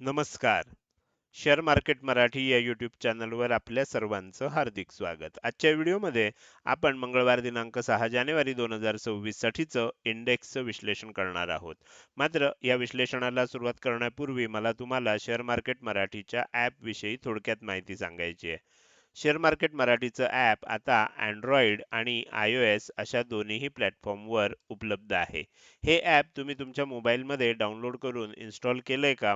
नमस्कार. Share market Marathi या YouTube चॅनलवर आपल्या सर्वांचं हार्दिक स्वागत. आजच्या व्हिडिओमध्ये आपण मंगळवार दिनांक सहा जानेवारी दोन हजार सव्वीस साठीचं इंडेक्सचं विश्लेषण करणार आहोत. मात्र या विश्लेषणाला सुरुवात करण्यापूर्वी मला तुम्हाला शेअर मार्केट मराठीच्या ॲपविषयी थोडक्यात माहिती सांगायची आहे. शेअर मार्केट मराठीचं ॲप आता अँड्रॉइड आणि आय ओ एस अशा दोन्हीही प्लॅटफॉर्मवर उपलब्ध आहे. हे ॲप तुम्ही तुमच्या मोबाईलमध्ये डाउनलोड करून इन्स्टॉल केलंय का?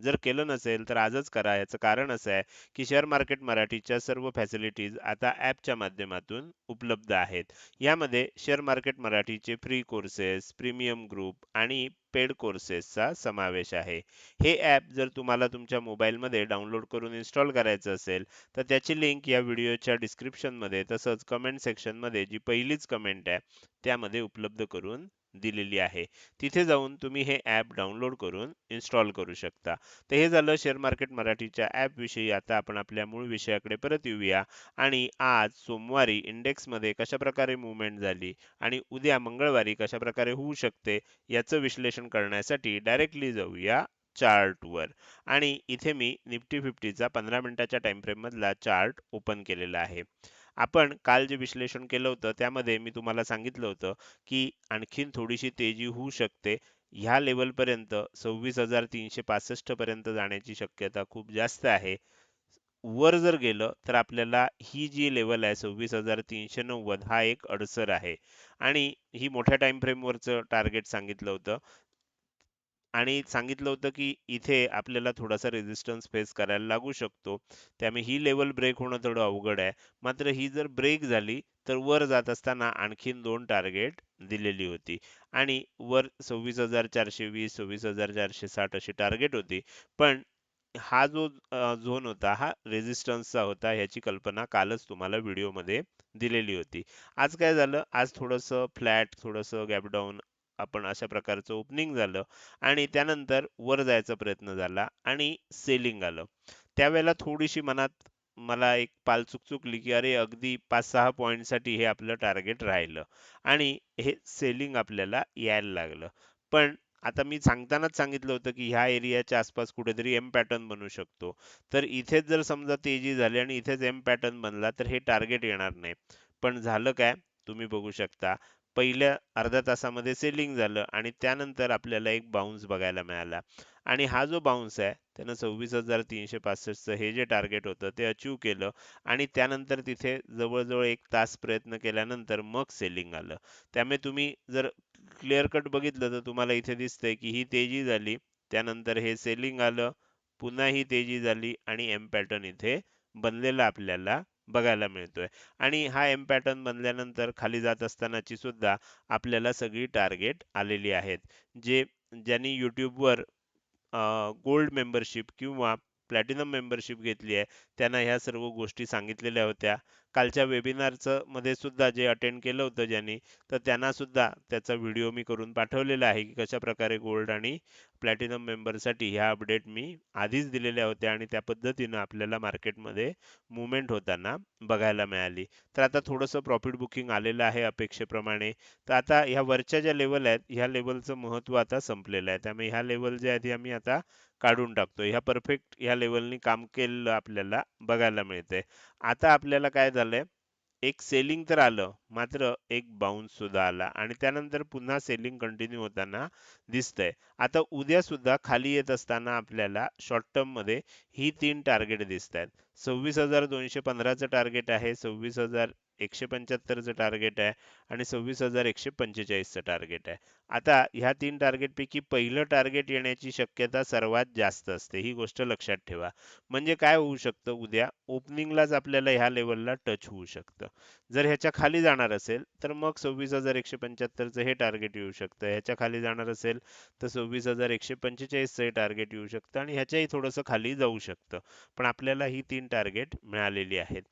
जर केलं नसेल तर आजच करा. याचं कारण असं आहे की शेअर मार्केट मराठीच्या सर्व फॅसिलिटीज आता ॲपच्या माध्यमातून उपलब्ध आहेत. यामध्ये शेअर मार्केट मराठीचे फ्री कोर्सेस प्रीमियम ग्रुप आणि पेड कोर्सेसचा समावेश आहे. हे ॲप जर तुम्हाला तुमच्या मोबाईलमध्ये डाउनलोड करून इन्स्टॉल करायचं असेल तर त्याची लिंक या व्हिडिओच्या डिस्क्रिप्शनमध्ये तसंच कमेंट सेक्शनमध्ये जी पहिलीच कमेंट आहे त्यामध्ये उपलब्ध करून दिलेली आहे. तिथे जाऊन तुम्ही हे ॲप डाउनलोड करून इन्स्टॉल करू शकता. तर हे झालं शेअर मार्केट मराठीच्या ॲपविषयी आता आपण आपल्या मूळ विषयाकडे परत येऊया. आणि आज सोमवारी इंडेक्समध्ये कशा प्रकारे मुवमेंट झाली आणि उद्या मंगळवारी कशा प्रकारे होऊ शकते याचं विश्लेषण करण्यासाठी डायरेक्टली जाऊया चार्टवर आणि इथे मी निफ्टी फिफ्टीचा पंधरा मिनिटाच्या टाइम चार्ट ओपन केलेला आहे. आपण काल जे विश्लेषण केलं होतं त्यामध्ये मी तुम्हाला सांगितलं होतं की आणखीन थोडीशी तेजी होऊ शकते. ह्या लेवल पर्यंत सव्वीस हजार तीनशे पासष्ट पर्यंत जाण्याची शक्यता खूप जास्त आहे. वर जर गेलं तर आपल्याला ही जी लेवल आहे सव्वीस हजार तीनशे नव्वद हा एक अडसर आहे. आणि ही मोठ्या टाइम फ्रेमवरचं टार्गेट सांगितलं होतं. आणि सांगितलं होतं की इथे आपल्याला थोडासा रेजिस्टन्स फेस करायला लागू शकतो. त्यामुळे ही लेवल ब्रेक होणं थोडं अवघड आहे. मात्र ही जर ब्रेक झाली तर वर जात असताना आणखीन दोन टार्गेट दिलेली होती. आणि वर सव्वीस हजार चारशे वीस सव्वीस हजार चारशे साठ अशी टार्गेट होती. पण हा जो झोन होता हा रेझिस्टन्सचा होता ह्याची कल्पना कालच तुम्हाला व्हिडिओमध्ये दिलेली होती. आज काय झालं? आज थोडंसं फ्लॅट थोडंसं गॅपडाऊन आपण अशा प्रकारचं ओपनिंग झालं आणि त्यानंतर वर जायचा प्रयत्न झाला आणि सेलिंग आलं. त्यावेळेला थोडीशी मनात मला एक पाल चुक चुकली की अरे अगदी पाच सहा पॉईंटसाठी हे आपलं टार्गेट राहिलं आणि हे सेलिंग आपल्याला यायला लागलं. पण आता मी सांगतानाच सांगितलं होतं की ह्या एरियाच्या आसपास कुठेतरी एम पॅटर्न बनू शकतो. तर इथेच जर समजा तेजी झाली आणि इथेच एम पॅटर्न बनला तर हे टार्गेट येणार नाही. पण झालं काय? तुम्ही बघू शकता. पहिल्या अर्ध्या तासामध्ये सेलिंग झालं आणि त्यानंतर आपल्याला एक बाउन्स बघायला मिळाला. आणि हा जो बाउन्स आहे त्यानं सव्वीस हजार तीनशे पासष्टचं हे जे टार्गेट होतं ते अचीव केलं आणि त्यानंतर तिथे जवळजवळ एक तास प्रयत्न केल्यानंतर मग सेलिंग आलं. त्यामुळे तुम्ही जर क्लिअर कट बघितलं तर तुम्हाला इथे दिसतंय की ही तेजी झाली त्यानंतर हे सेलिंग आलं पुन्हा ही तेजी झाली आणि एम पॅटर्न इथे बनलेला आपल्याला बघायला मिळतोय. आणि हा एम पॅटर्न बनल्यानंतर खाली जात असतानाची सुद्धा आपल्याला सगळी टार्गेट आलेली आहेत. जे ज्यांनी यूट्यूबवर गोल्ड मेंबरशिप किंवा प्लॅटिनम मेंबरशिप घेतली आहे त्यांना ह्या सर्व गोष्टी सांगितलेल्या होत्या. कालच्या वेबिनारचं मध्ये सुद्धा जे अटेंड केलं होतं ज्यांनी तर त्यांना सुद्धा त्याचा व्हिडिओ मी करून पाठवलेला आहे की कशा प्रकारे गोल्ड आणि प्लॅटिनम मेंबरसाठी ह्या अपडेट मी आधीच दिलेल्या होत्या आणि त्या पद्धतीनं आपल्याला मार्केटमध्ये मुवमेंट होताना बघायला मिळाली. तर आता थोडंसं प्रॉफिट बुकिंग आलेलं आहे अपेक्षेप्रमाणे. तर आता ह्या वरच्या ज्या लेवल आहेत ह्या लेवलचं महत्त्व आता संपलेलं आहे. त्यामुळे ह्या लेवल ज्या आहेत आम्ही आता काढून टाकतो ह्या परफेक्ट ह्या लेवलनी काम केलेलं आपल्याला बघायला मिळते आता आपल्याला काय झालंय? एक सेलिंग तर आलं मात्र एक बाउन्स सुद्धा आला आणि त्यानंतर पुन्हा सेलिंग कंटिन्यू होताना दिसतंय. आता उद्या सुद्धा खाली येत असताना आपल्याला शॉर्ट टर्ममध्ये ही तीन टार्गेट दिसत आहेत सव्वीस हजार दोनशे पंधराचं टार्गेट आहे सव्वीस हजार एकशे पंच्याहत्तरचं टार्गेट आहे आणि सव्वीस हजार एकशे पंचेचाळीसचं टार्गेट आहे. आता ह्या तीन टार्गेट पैकी पहिलं टार्गेट येण्याची शक्यता सर्वात जास्त असते. ही गोष्ट लक्षात ठेवा. म्हणजे काय होऊ शकतं? उद्या ओपनिंगलाच आपल्याला ह्या लेवलला टच होऊ शकतं. जर ह्याच्या खाली जाणार असेल तर मग सव्वीस हजार एकशे पंच्याहत्तरचं हे टार्गेट येऊ शकतं. ह्याच्या खाली जाणार असेल तर सव्वीस हजार एकशे पंचेचाळीसचं हे टार्गेट येऊ शकतं आणि ह्याच्याही थोडंसं खाली जाऊ शकतं. पण आपल्याला ही तीन टार्गेट मिळालेली आहेत.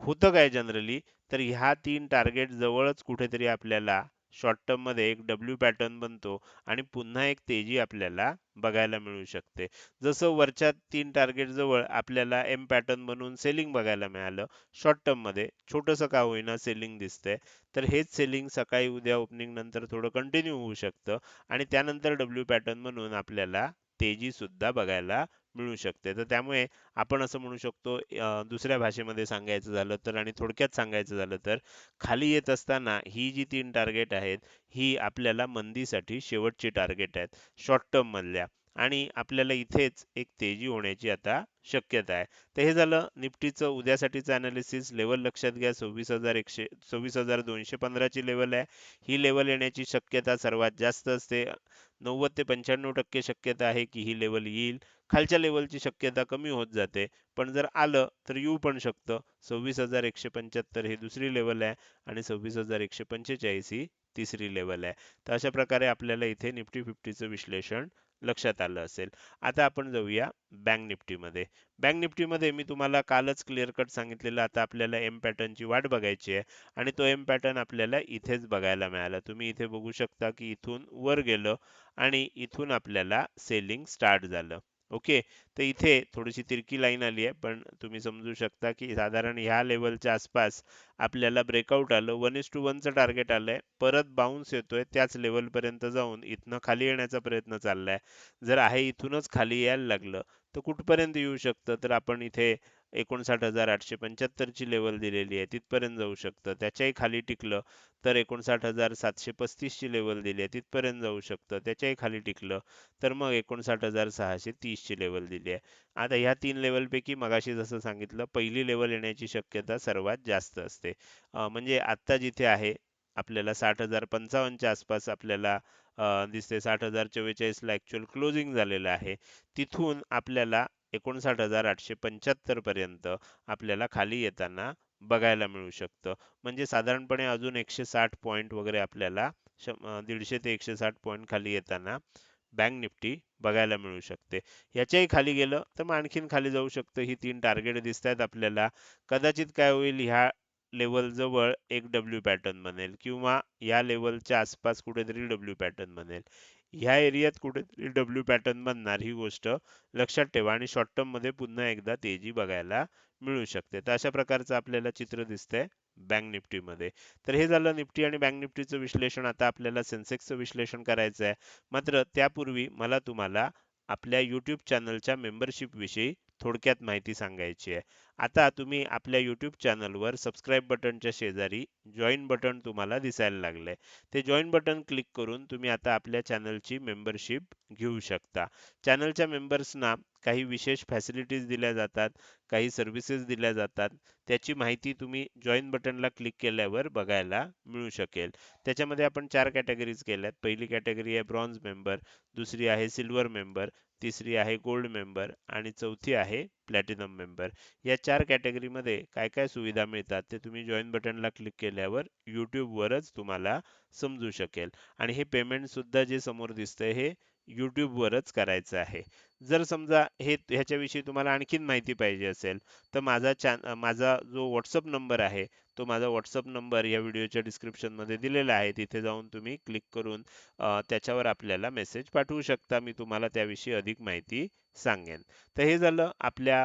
होतं काय जनरली तर ह्या तीन टार्गेट जवळच कुठेतरी आपल्याला शॉर्ट टर्ममध्ये एक डब्ल्यू पॅटर्न बनतो आणि पुन्हा एक तेजी आपल्याला बघायला मिळू शकते. जसं वरच्या तीन टार्गेट जवळ आपल्याला एम पॅटर्न बनवून सेलिंग बघायला मिळालं शॉर्ट टर्ममध्ये छोटंसं का होईना सेलिंग दिसतंय. तर हेच सेलिंग सकाळी उद्या ओपनिंग नंतर थोडं कंटिन्यू होऊ शकतं आणि त्यानंतर डब्ल्यू पॅटर्न म्हणून आपल्याला तेजी सुद्धा बघायला मिळू शकते. तर त्यामुळे आपण असं म्हणू शकतो दुसऱ्या भाषेमध्ये सांगायचं झालं तर आणि थोडक्यात सांगायचं झालं तर खाली येत असताना ही जी तीन टार्गेट आहेत ही आपल्याला मंदीसाठी शेवटची टार्गेट आहेत शॉर्ट टर्म मधल्या. आणि आपल्याला इथेच एक तेजी होण्याची आता शक्यता आहे. तर हे झालं निफ्टीचं उद्यासाठीचं अनालिसिस लेवल लक्षात घ्या सव्वीस हजार एकशे सव्वीस हजार दोनशे पंधराची लेवल आहे. ही लेवल येण्याची शक्यता सर्वात जास्त असते. नव्वद ते पंच्याण्णव टक्के शक्यता आहे की ही लेवल येईल. खालच्या लेवलची शक्यता कमी होत जाते. पण जर आलं तर येऊ पण शकतं. सव्वीस हजार एकशे पंच्याहत्तर ही दुसरी लेवल आहे आणि सव्वीस हजार एकशे पंचेचाळीस ही तिसरी लेवल आहे. तर अशा प्रकारे आपल्याला इथे निफ्टी फिफ्टीचं विश्लेषण लक्षात आलं असेल. आता आपण जाऊया बँक निफ्टीमध्ये. बँक निफ्टीमध्ये मी तुम्हाला कालच क्लिअर कट सांगितलेलं आता आपल्याला एम पॅटर्नची वाट बघायची आहे. आणि तो एम पॅटर्न आपल्याला इथेच बघायला मिळाला. तुम्ही इथे बघू शकता की इथून वर गेलं आणि इथून आपल्याला सेलिंग स्टार्ट झालं. ओके. तर इथे थोडीशी तिरकी लाईन आली आहे पण तुम्ही समजू शकता की साधारण ह्या लेवलच्या आसपास आपल्याला ब्रेकआउट आलं वन इस टू वनचं टार्गेट आलंय परत बाउन्स येतोय त्याच लेवल पर्यंत जाऊन इथनं खाली येण्याचा प्रयत्न चाललाय. जर आहे इथूनच खाली यायला लागलं तर कुठपर्यंत येऊ शकतं? तर आपण इथे एकोणसाठ हजार आठशे पंच्याहत्तरची लेवल दिलेली आहे. तिथपर्यंत जाऊ शकतं. त्याच्याही खाली टिकलं तर एकोणसाठ हजार सातशे पस्तीसची लेवल दिली आहे. तिथपर्यंत जाऊ शकतं. त्याच्याही खाली टिकलं तर मग एकोणसाठ हजार सहाशे तीसची लेवल दिली आहे. आता ह्या तीन लेवलपैकी मगाशी जसं सांगितलं पहिली लेवल येण्याची शक्यता सर्वात जास्त असते. म्हणजे आत्ता जिथे आहे आपल्याला साठ हजार पंचावन्नच्या आसपास आपल्याला दिसते साठ हजार चव्वेचाळीसला ॲक्च्युअल क्लोजिंग झालेलं आहे. तिथून आपल्याला एकोणसाठ हजार आठशे पंच्याहत्तर पर्यंत आपल्याला खाली येताना बघायला मिळू शकतं. म्हणजे साधारणपणे अजून एकशे साठ पॉईंट वगैरे आपल्याला दीडशे ते एकशे साठ पॉईंट खाली येताना बँक निफ्टी बघायला मिळू शकते. याच्याही खाली गेलं तर मग आणखीन खाली जाऊ शकतं. ही तीन टार्गेट दिसत आहेत आपल्याला. कदाचित काय होईल ह्या लेवल जवळ एक डब्ल्यू पॅटर्न बनेल किंवा या लेवलच्या आसपास कुठेतरी डब्ल्यू पॅटर्न बनेल. ह्या एरियात कुठेतरी डब्ल्यू पॅटर्न बनणार ही गोष्ट लक्षात ठेवा आणि शॉर्ट टर्ममध्ये पुन्हा एकदा तेजी बघायला मिळू शकते. तर अशा प्रकारचं आपल्याला चित्र दिसतंय बँक निफ्टीमध्ये तर हे झालं निफ्टी आणि बँक निफ्टीचं विश्लेषण. आता आपल्याला सेन्सेक्सचं विश्लेषण करायचं आहे मात्र त्यापूर्वी मला तुम्हाला आपल्या यूट्यूब चॅनलच्या मेंबरशिपविषयी थोडक्यात माहिती सांगायची आहे. आता तुम्ही आपल्या यूट्यूब चॅनलवर सबस्क्राईब बटनच्या शेजारी जॉईन बटन तुम्हाला दिसायला लागले ते जॉईन बटन क्लिक करून तुम्ही आता आपल्या चॅनलची मेंबरशिप घेऊ शकता. चॅनलच्या मेंबर्सना काही विशेष फॅसिलिटीज दिल्या जातात काही सर्व्हिसेस दिल्या जातात. त्याची माहिती तुम्ही जॉईन बटनला क्लिक केल्यावर बघायला मिळू शकेल. त्याच्यामध्ये आपण चार कॅटेगरीज केल्यात. पहिली कॅटेगरी आहे ब्रॉन्झ मेंबर दुसरी आहे सिल्वर मेंबर तिसरी आहे गोल्ड मेंबर आणि चौथी आहे प्लॅटिनम मेंबर या चार कॅटेगरीमध्ये काय काय सुविधा मिळतात ते तुम्ही जॉईन बटनला क्लिक केल्यावर यूट्यूबवरच तुम्हाला समजू शकेल. आणि हे पेमेंट सुद्धा जे समोर दिसतंय हे यूट्यूबवरच करायचं आहे. जर समजा हे ह्याच्याविषयी तुम्हाला आणखीन माहिती पाहिजे असेल तर माझा चॅन माझा जो व्हॉट्सअप नंबर आहे तो माझा व्हॉट्सअप नंबर या व्हिडिओच्या डिस्क्रिप्शनमध्ये दिलेला आहे. तिथे जाऊन तुम्ही क्लिक करून त्याच्यावर आपल्याला मेसेज पाठवू शकता. मी तुम्हाला त्याविषयी अधिक माहिती सांगेन. तर हे झालं आपल्या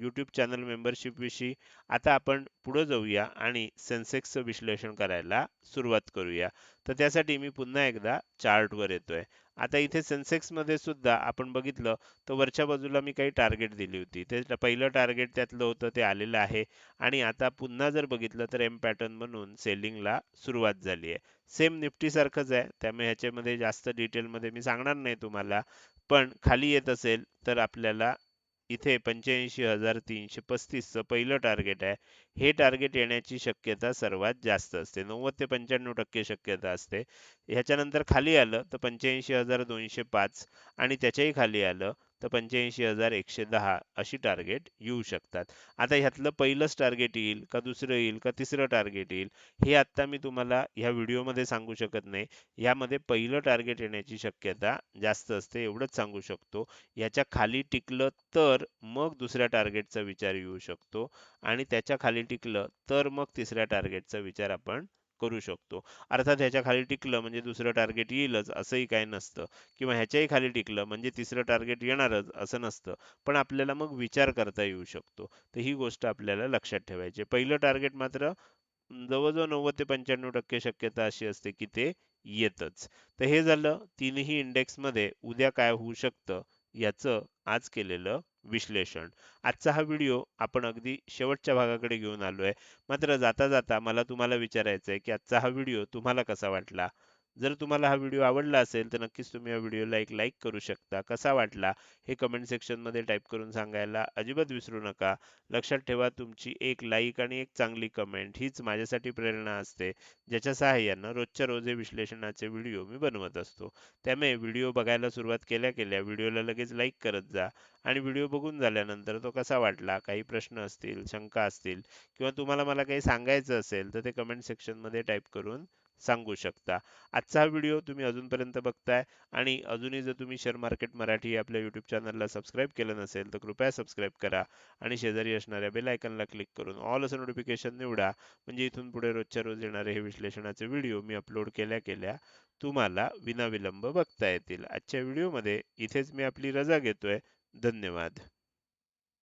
यूट्यूब चॅनल मेंबरशिप विषयी. आता आपण पुढं जाऊया आणि सेन्सेक्सचं विश्लेषण करायला सुरुवात करूया. तर त्यासाठी मी पुन्हा एकदा चार्टवर येतोय. आता इथे सेन्सेक्समध्ये सुद्धा आपण बघितलं तर वरच्या बाजूला मी काही टार्गेट दिली होती. ते पहिलं टार्गेट त्यातलं होतं ते आलेलं आहे. आणि आता पुन्हा जर बघितलं तर एम पॅटर्न म्हणून सेलिंगला सुरुवात झाली आहे. सेम निफ्टी सारखंच आहे. त्यामुळे ह्याच्यामध्ये जास्त डिटेलमध्ये मी सांगणार नाही तुम्हाला. पण खाली येत असेल तर आपल्याला इथे पंच्याऐंशी हजार तीनशे पस्तीसचं पहिलं टार्गेट आहे. हे टार्गेट येण्याची शक्यता सर्वात जास्त असते. नव्वद ते पंच्याण्णव टक्के शक्यता असते. ह्याच्यानंतर खाली आलं तर पंच्याऐंशी हजार दोनशे पाच आणि त्याच्याही खाली आलं तर पंच्याऐंशी हजार एकशे दहा अशी टार्गेट येऊ शकतात. आता ह्यातलं पहिलंच टार्गेट येईल का दुसरं येईल का तिसरं टार्गेट येईल हे आता मी तुम्हाला ह्या व्हिडिओमध्ये सांगू शकत नाही. यामध्ये पहिलं टार्गेट येण्याची शक्यता जास्त असते एवढंच सांगू शकतो. याच्या खाली टिकलं तर मग दुसऱ्या टार्गेटचा विचार येऊ शकतो आणि त्याच्याखाली टिकलं तर मग तिसऱ्या टार्गेटचा विचार आपण करू शकतो. अर्थात ह्याच्या खाली टिकलं म्हणजे दुसरं टार्गेट येईलच असंही काय नसतं. किंवा ह्याच्याही खाली टिकलं म्हणजे तिसरं टार्गेट येणारच असं नसतं. पण आपल्याला मग विचार करता येऊ शकतो. तर ही गोष्ट आपल्याला लक्षात ठेवायची. पहिलं टार्गेट मात्र जवळजवळ नव्वद ते पंच्याण्णव टक्के शक्यता अशी असते की ते येतच. तर हे झालं. तीनही इंडेक्समध्ये उद्या काय होऊ शकतं याचं आज केलेलं विश्लेषण. आजचा हा व्हिडिओ आपण अगदी शेवटच्या भागाकडे घेऊन आलोय. मात्र जाता जाता मला तुम्हाला विचारायचं आहे की आजचा हा व्हिडिओ तुम्हाला कसा वाटला? जर तुम्हाला हा व्हिडिओ आवडला असेल तर नक्कीच तुम्ही या व्हिडिओला एक लाईक करू शकता. कसा वाटला हे कमेंट सेक्शनमध्ये टाईप करून सांगायला अजिबात विसरू नका. लक्षात ठेवा तुमची एक लाईक आणि एक चांगली कमेंट हीच माझ्यासाठी प्रेरणा असते ज्याच्या सहाय्यानं रोजच्या रोज हे विश्लेषणाचे व्हिडिओ मी बनवत असतो. त्यामुळे व्हिडिओ बघायला सुरुवात केल्या केल्या व्हिडिओला लगेच लाईक करत जा आणि व्हिडिओ बघून झाल्यानंतर तो कसा वाटला काही प्रश्न असतील शंका असतील किंवा तुम्हाला मला काही सांगायचं असेल तर ते कमेंट सेक्शनमध्ये टाईप करून सांगू शकता. आजचा हा व्हिडिओ तुम्ही अजूनपर्यंत बघताय आणि अजूनही जर तुम्ही शेअर मार्केट मराठी आपल्या यूट्यूब चॅनलला सबस्क्राईब केलं नसेल तर कृपया सबस्क्राईब करा आणि शेजारी असणाऱ्या बेल आयकनला क्लिक करून ऑल असं नोटिफिकेशन निवडा. म्हणजे इथून पुढे रोजच्या रोज येणारे हे विश्लेषणाचे व्हिडिओ मी अपलोड केल्या केल्या तुम्हाला विनाविलंब बघता येतील. आजच्या व्हिडिओमध्ये इथेच मी आपली रजा घेतोय. धन्यवाद.